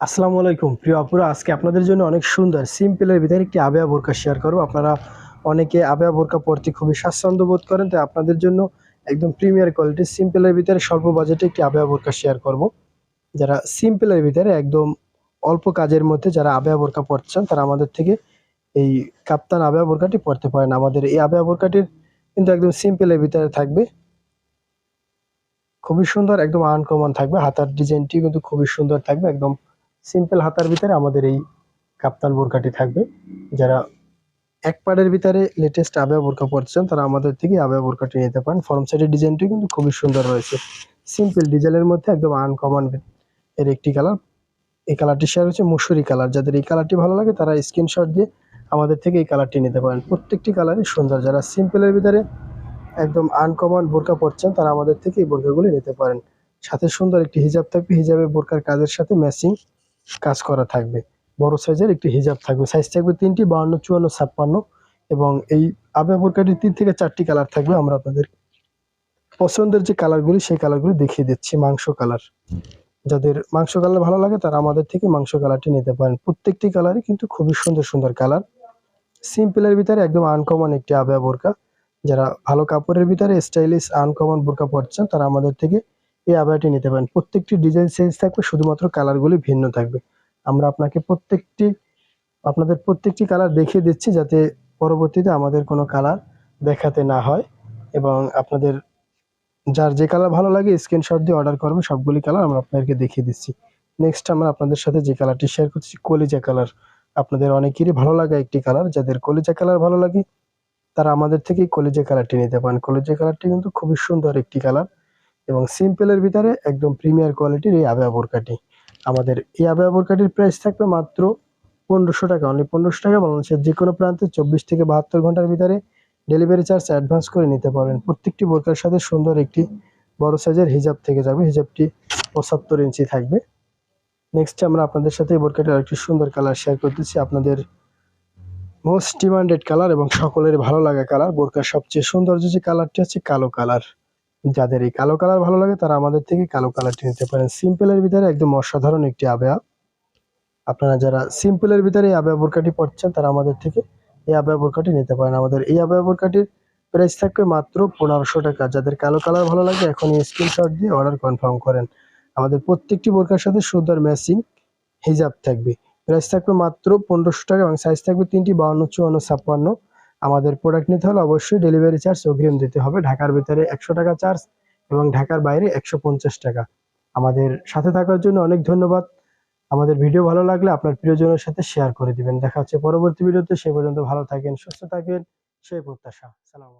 আসসালামু আলাইকুম। প্রিয় আপুরা, আজকে আপনাদের জন্য অনেক সুন্দর, সিম্পলের ভিতরে একটি আবেয়া বোরকা শেয়ার করব। আপনারা অনেকে আবেয়া বোরকা পরতে খুবই স্বাচ্ছন্দ্য বোধ করেন, তাই আপনাদের জন্য একদম প্রিমিয়ার কোয়ালিটির সিম্পলের ভিতরে স্বল্প বাজেটে একটি আবেয়া বোরকা শেয়ার করব। যারা সিম্পলের ভিতরে একদম অল্প কাজের মধ্যে যারা আবেয়া বোরকা পরছেন তারা আমাদের থেকে এই কাপ্তান আবেয়া বোরকাটি পরতে পারেন। আমাদের এই আবেয়া বোরকাটির কিন্তু একদম সিম্পলের ভিতরে থাকবে। খুবই সুন্দর, একদম আনকমন থাকবে। হাতার ডিজাইনটি কিন্তু খুবই সুন্দর থাকবে, একদম সিম্পল হাতার ভিতরে আমাদের এই কাপ্তান বোরকাটি থাকবে। যারা এক পাড়ের ভিতরে লেটেস্ট আবেয়া বোরকা পরছেন, তারা আমাদের থেকে আবেয়া বোরকাটি নিতে পারেন। ফর্ম সাইডের ডিজাইনটি কিন্তু খুবই সুন্দর রয়েছে। সিম্পল ডিজাইনের মধ্যে একদম আনকমন এর একটি কালার এই কালারটি শেয়ার হচ্ছে মুসুরি কালার যাদের এই কালারটি ভালো লাগে, তারা স্ক্রিনশট দিয়ে আমাদের থেকে এই কালারটি নিতে পারেন। প্রত্যেকটি কালারই সুন্দর। যারা সিম্পলের ভিতরে একদম আনকমন বোরকা পরছেন, তারা আমাদের থেকে এই বোরকাগুলি নিতে পারেন। সাথে সুন্দর একটি হিজাব থাকবে। হিজাবে বোরকার কাজের সাথে ম্যাচিং কাজ করা থাকবে। বড় সাইজের একটি হিজাব থাকবে। সাইজ থাকবে তিনটি বাউন্ন চুয়ান্ন, ছাপ্পান্ন এবং এই আবেয়া বোরকাটির তিন থেকে চারটি কালার থাকবে। আমরা আপনাদের পছন্দের যে কালারগুলি সেই কালারগুলি দেখিয়ে দিচ্ছি। মাংস কালার যাদের মাংস কালার ভালো লাগে, তারা আমাদের থেকে মাংস কালারটি নিতে পারেন। প্রত্যেকটি কালারই কিন্তু খুবই সুন্দর সুন্দর কালার সিম্পলের ভিতরে একদম আনকমন একটি আবেয়া বোরকা। যারা ভালো কাপড়ের ভিতরে স্টাইলিশ আনকমন বোরকা পরছেন, তারা আমাদের থেকে এই আবায়াটি নিতে পারেন। প্রত্যেকটি ডিজাইন চেঞ্জ থাকবে, শুধুমাত্র কালারগুলি ভিন্ন থাকবে। আমরা আপনাকে প্রত্যেকটি, আপনাদের প্রত্যেকটি কালার দেখিয়ে দিচ্ছি যাতে পরবর্তীতে আমাদের কোনো কালার দেখাতে না হয় এবং আপনাদের যার যে কালার ভালো লাগে স্ক্রিনশট দিয়ে অর্ডার করবে, সবগুলি কালার আমরা আপনাদেরকে দেখিয়ে দিচ্ছি। নেক্সট আমরা আপনাদের সাথে যে কালারটি শেয়ার করছি, কলিজা কালার আপনাদের অনেকেরই ভালো লাগা একটি কালার যাদের কলিজা কালার ভালো লাগে, তারা আমাদের থেকে কলিজা কালারটি নিতে পারেন। কলিজা কালারটি কিন্তু খুবই সুন্দর একটি কালার এবং সিম্পলের ভিতরে একদম প্রিমিয়ার কোয়ালিটির এই আবেয়া বোরকাটি আমাদের এই আবেয়া বোরকাটির প্রাইস থাকবে মাত্র পনেরোশো টাকা। অনলি পনেরোশো টাকা বাংলাদেশের যে কোনো প্রান্তে চব্বিশ থেকে বাহাত্তর ঘণ্টার ভিতরে ডেলিভারি চার্জ অ্যাডভান্স করে নিতে পারবেন প্রত্যেকটি বোরকার সাথে সুন্দর একটি বড় সাইজের হিজাব থেকে যাবে। হিজাবটি পঁচাত্তর ইঞ্চি থাকবে। নেক্সট আমরা আপনাদের সাথে এই বোরকাটির আরেকটি সুন্দর কালার শেয়ার করতেছি। আপনাদের মোস্ট ডিমান্ডেড কালার এবং সকলের ভালো লাগা কালার বোরকার সবচেয়ে সৌন্দর্য যে কালারটি হচ্ছে কালো কালার যাদের এই কালো কালার ভালো লাগে, তারা আমাদের থেকে কালো কালারটি নিতে পারেন। সিম্পলের ভিতরে একদম অসাধারণ একটি আবেয়া। আপনারা যারা সিম্পলের ভিতরে এই আবেয়া বোরকাটি পড়ছেন তারা আমাদের থেকে এই আবেয়া বোরকাটি নিতে পারেন। আমাদের এই আবেয়া বোরকাটির প্রাইস থাকবে মাত্র পনেরোশো টাকা। যাদের কালো কালার ভালো লাগে, এখন স্ক্রিনশট দিয়ে অর্ডার কনফার্ম করেন। আমাদের প্রত্যেকটি বোরকার সাথে সুন্দর ম্যাচিং হিজাব থাকবে। প্রাইস থাকবে মাত্র পনেরোশো টাকা এবং সাইজ থাকবে তিনটি, বাউন্ন, চুয়ান্ন, ছাপ্পান্ন। আমাদের প্রোডাক্ট নিতে হলে অবশ্যই ডেলিভারি চার্জ অগ্রিম দিতে হবে। ঢাকার ভিতরে একশো টাকা চার্জ এবং ঢাকার বাইরে একশো পঞ্চাশ টাকা। আমাদের সাথে থাকার জন্য অনেক ধন্যবাদ। আমাদের ভিডিও ভালো লাগলে আপনার প্রিয়জনের সাথে শেয়ার করে দিবেন। দেখা হচ্ছে পরবর্তী ভিডিওতে সে পর্যন্ত ভালো থাকেন, সুস্থ থাকেন। সেই প্রত্যাশা। সালাম